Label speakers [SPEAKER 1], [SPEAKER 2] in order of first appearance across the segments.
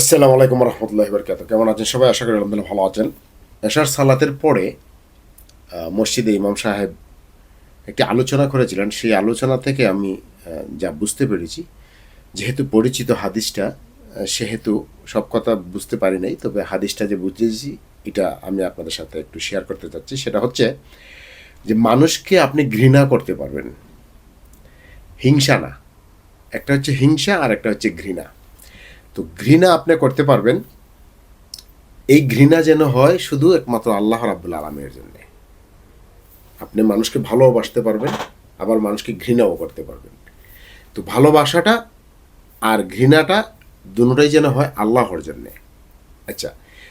[SPEAKER 1] আসসালামু আলাইকুম রহমতুল্লাহ বরকাত কেমন আছেন সবাই? আশা করি আলহামদুলিল্লাহ ভালো আছেন। এশার সালাতের পরে মসজিদে ইমাম সাহেব একটি আলোচনা করেছিলেন। সেই আলোচনা থেকে আমি যা বুঝতে পেরেছি, যেহেতু পরিচিত হাদিসটা সেহেতু সব কথা বুঝতে পারি নাই, তবে হাদিসটা যে বুঝেছি, এটা আমি আপনাদের সাথে একটু শেয়ার করতে চাচ্ছি। সেটা হচ্ছে যে, মানুষকে আপনি ঘৃণা করতে পারবেন। হিংসা না। একটা হচ্ছে হিংসা আর একটা হচ্ছে ঘৃণা। তো ঘৃণা আপনি করতে পারবেন। এই ঘৃণা যেন হয় শুধু একমাত্র আল্লাহ রাবুল আলমের জন্যে। আপনি মানুষকে ভালোবাসতে পারবেন, আবার মানুষকে ঘৃণাও করতে পারবেন। তো ভালোবাসাটা আর ঘৃণাটা দুটোই যেন হয় আল্লাহর জন্যে। আচ্ছা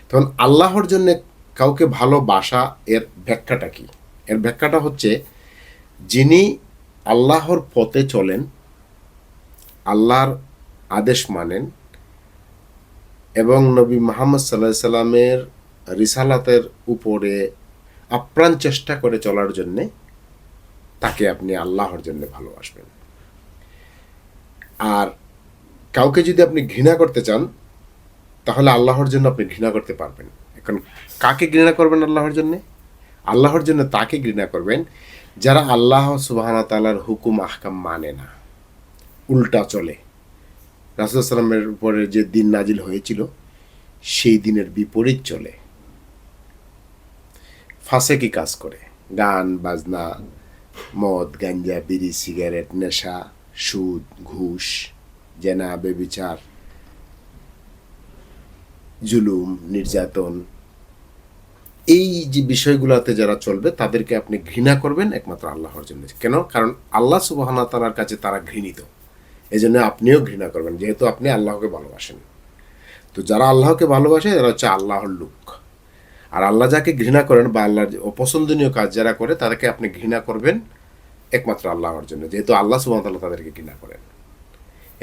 [SPEAKER 1] তখন আল্লাহর জন্যে কাউকে ভালোবাসা এর ব্যাখ্যাটা কি? এর ব্যাখ্যাটা হচ্ছে, যিনি আল্লাহর পথে চলেন, আল্লাহর আদেশ মানেন এবং নবী মোহাম্মদ সাল্লাহ সাল্লামের রিসালাতের উপরে আপ্রাণ চেষ্টা করে চলার জন্যে তাকে আপনি আল্লাহর জন্য ভালোবাসবেন। আর কাউকে যদি আপনি ঘৃণা করতে চান, তাহলে আল্লাহর জন্য আপনি ঘৃণা করতে পারবেন। এখন কাকে ঘৃণা করবেন আল্লাহর জন্যে? আল্লাহর জন্য তাকে ঘৃণা করবেন যারা আল্লাহ সুবাহানা তালার হুকুম, আহকাম মানে না। উল্টা চলে। রাসুলামের উপরে যে দিন নাজিল হয়েছিল, সেই দিনের বিপরীত চলে। ফাঁসে কি কাজ করে? গান, বাজনা, মদ, গাঞ্জা, বিড়ি, সিগারেট, নেশা, সুদ, ঘুষ, জেনা, বেবিচার, জুলুম, নির্যাতন, এই যে বিষয়গুলোতে যারা চলবে, তাদেরকে আপনি ঘৃণা করবেন একমাত্র আল্লাহর জন্য। কেন? কারণ আল্লাহ সুবাহানা তালার কাছে তারা ঘৃণিত। এই জন্য আপনিও ঘৃণা করবেন, যেহেতু আপনি আল্লাহকে ভালোবাসেন। তো যারা আল্লাহকে ভালোবাসে তারা হচ্ছে আল্লাহর লোক। আর আল্লাহ যাকে ঘৃণা করেন বা আল্লাহর অপছন্দনীয় কাজ যারা করে, তাদেরকে আপনি ঘৃণা করবেন একমাত্র আল্লাহর জন্য, যেহেতু আল্লাহ সুবাহতাল্লাহ তাদেরকে ঘৃণা করেন।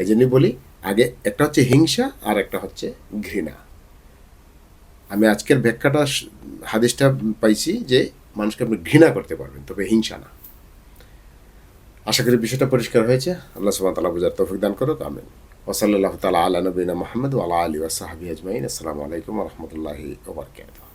[SPEAKER 1] এই জন্যই বলি, আগে একটা হচ্ছে হিংসা আর একটা হচ্ছে ঘৃণা। আমি আজকের ব্যাখ্যাটা, হাদিসটা পাইছি যে মানুষকে আপনি ঘৃণা করতে পারবেন, তবে হিংসা না। আশা করি বিষয়টা পরিষ্কার হয়েছে। আল্লাহ সুবাহ তালা বুঝার তৌফিক দান করুক, আমিন। ওসল্লাহ তালা আলা নবীনা মোহাম্মদ আলা আলী ওয়াসাহাবি আজমাইন। আসসালামু আলাইকুম রহমতুল্লাহি ওবরকাত